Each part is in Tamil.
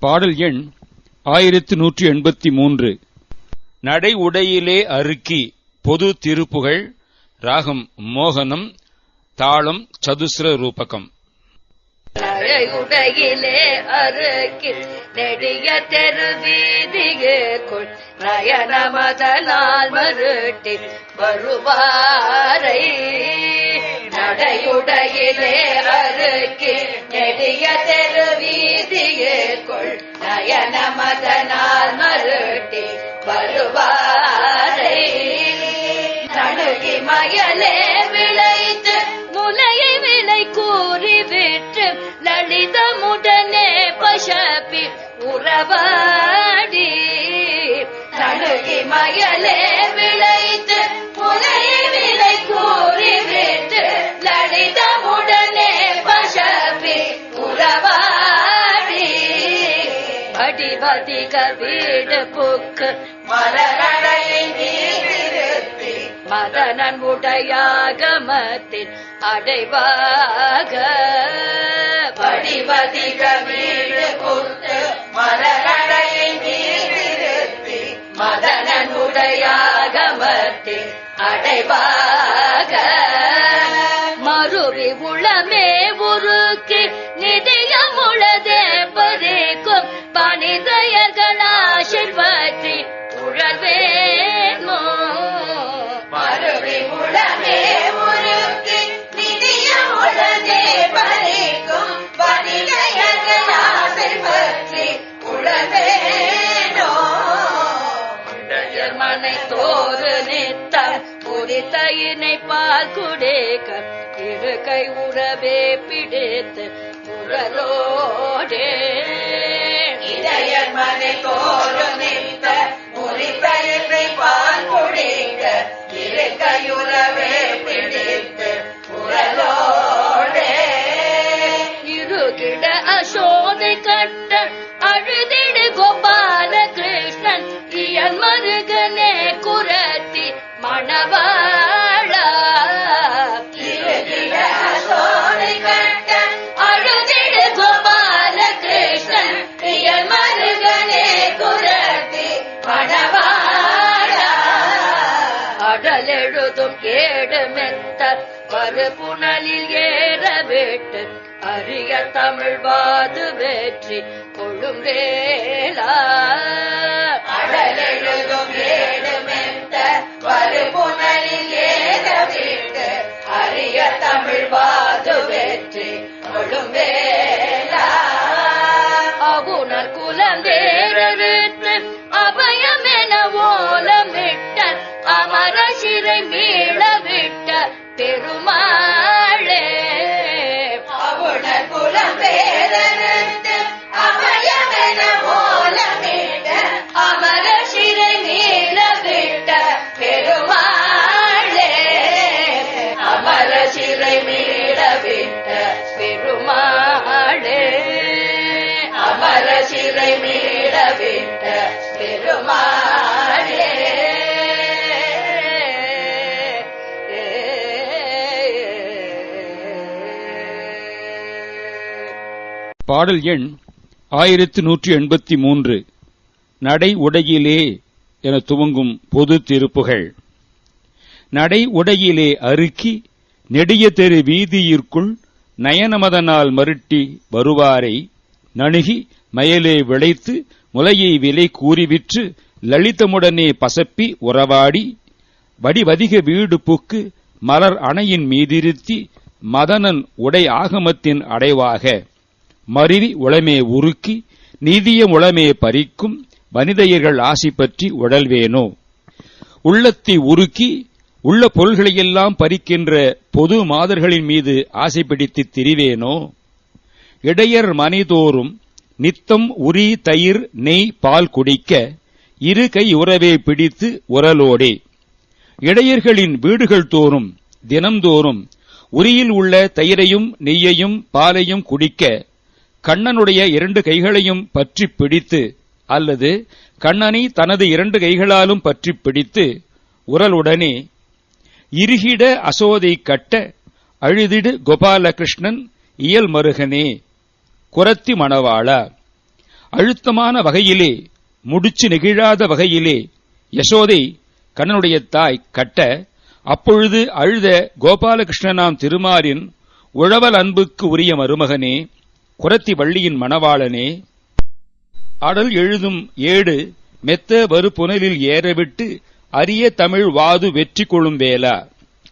பாடல் எண் ஆயிரத்து நூற்றி எண்பத்தி மூன்று. நடை உடையிலே அருக்கி பொது திருப்புகழ் ராகம் மோகனம் தாளம் சதுஸ்ர ரூபகம். உடையிலே அருக்கி நெடிய தெருவீதிகேக்குள் நயன மதனால் மருட்டி வருவாரை நடையுடையிலே அருக்கி நெடிய தெருவீதிகேக்குள் நயன மதனால் மருட்டி வருவாரை. நடுகி மயலே விளைத்து முனையை விலை கூறி விட்டு லலிதமுடனே பசப்பி உறவாடி. நடுகி மயலே விளைத்து அடிபதிக வீடு புக்கு. மலரடையை நீர்த்தி மதனன் உடையாகமத்தின் அடைவாக. படிவதிக வீடு புக்கு மலரடையை நீர்த்தி மதனன் உடையாகமத்தின் அடைவாக. மனை தோறு நித்தம் புரித்தையினை பால் குடேக்க இரு கை உறவே பிடித்து முரலோடே இதயன் மனை தோறு நித்த புரித்தையினை பால் குடிக்க இரு கையுறவே பிடித்து முரலோடே இருகிட அசோதை கட்ட அழுதிடு கோபால கிருஷ்ணன் இயன் மருகனே குரத்தி மணவாளா அழுதிடு கோபால கிருஷ்ணன் இயன் மருகனே குரத்தி மணவாளா அடலெழுதும் ஏற விட்டு அரிய தமிழ் வாது வெற்றி கொழும்பேலா அடலே அமர சிறை மீள விட்ட பெருமாளே பாடல் எண் ஆயிரத்து நூற்றி எண்பத்தி மூன்று. நடை உடையிலே என துவங்கும் பொது திருப்புகள். நடை உடையிலே அருக்கி நெடிய தெரு வீதியிற்குள் நயனமதனால் மருட்டி வருவாரை நணுகி மயலே விளைத்து முலையை விலை கூறிவிற்று லலிதமுடனே பசப்பி உறவாடி வடிவதிக வீடு புக்கு மலர் அணையின் மீதிருத்தி மதனன் உடை ஆகமத்தின் அடைவாக. மருவி உளமே உருக்கி நீதியம் உளமே பறிக்கும் வனிதையர்கள் ஆசி பற்றி உழல்வேனோ உள்ளத்தை உருக்கி உள்ள பொருள்களையெல்லாம் பறிக்கின்ற பொது மாதர்களின் மீது ஆசை பிடித்து திரிவேனோ? இடையர் மனைதோறும் நித்தம் உரி தயிர் நெய் பால் குடிக்க இரு கை உறவே பிடித்து உரலோடே. இடையர்களின் வீடுகள் தோறும் தினம்தோறும் உரியில் உள்ள தயிரையும் நெய்யையும் பாலையும் குடிக்க கண்ணனுடைய இரண்டு கைகளையும் பற்றி பிடித்து அல்லது கண்ணனை தனது இரண்டு கைகளாலும் பற்றி பிடித்து உரலுடனே இருகிட அசோதை கட்ட அழுதிடு கோபாலகிருஷ்ணன் இயல் மருகனே குரத்தி மணவாளா. அழுத்தமான வகையிலே முடிச்சு நெகிழாத வகையிலே யசோதை கண்ணனுடைய தாய் கட்ட அப்பொழுது அழுத கோபாலகிருஷ்ணனாம் திருமாரின் உழவல் அன்புக்கு உரிய மருமகனே குரத்தி வள்ளியின் மணவாளனே அடல் எழுதும் ஏடு மெத்த வரு புனலில் ஏறவிட்டு அரிய தமிழ் வாது வெற்றி கொள்ளும் வேலா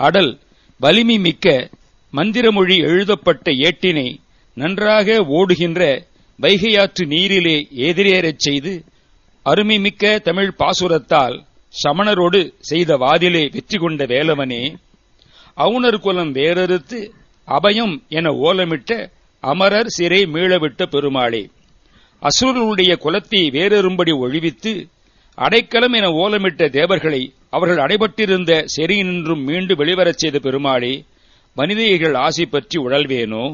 அடல் வலிமை மிக்க மந்திரமொழி எழுதப்பட்ட ஏட்டினை நன்றாக ஓடுகின்ற வைகையாற்று நீரிலே எதிரேறச் செய்து அருமைமிக்க தமிழ் பாசுரத்தால் சமணரோடு செய்த வாதிலே வெற்றி கொண்ட வேலவனே அவுணர் குலம் வேறறுத்து அபயம் என ஓலமிட்ட அமரர் சிறை மீளவிட்ட பெருமாளே அசுரனுடைய குலத்தை வேறெறும்படி ஒழிவித்து அடைக்கலம் என ஓலமிட்ட தேவர்களை அவர்கள் அடைபட்டிருந்த செறியினின்றும் மீண்டு வெளிவரச் செய்த பெருமாளே மனிதர்கள் ஆசை பற்றி உழல்வேனோ?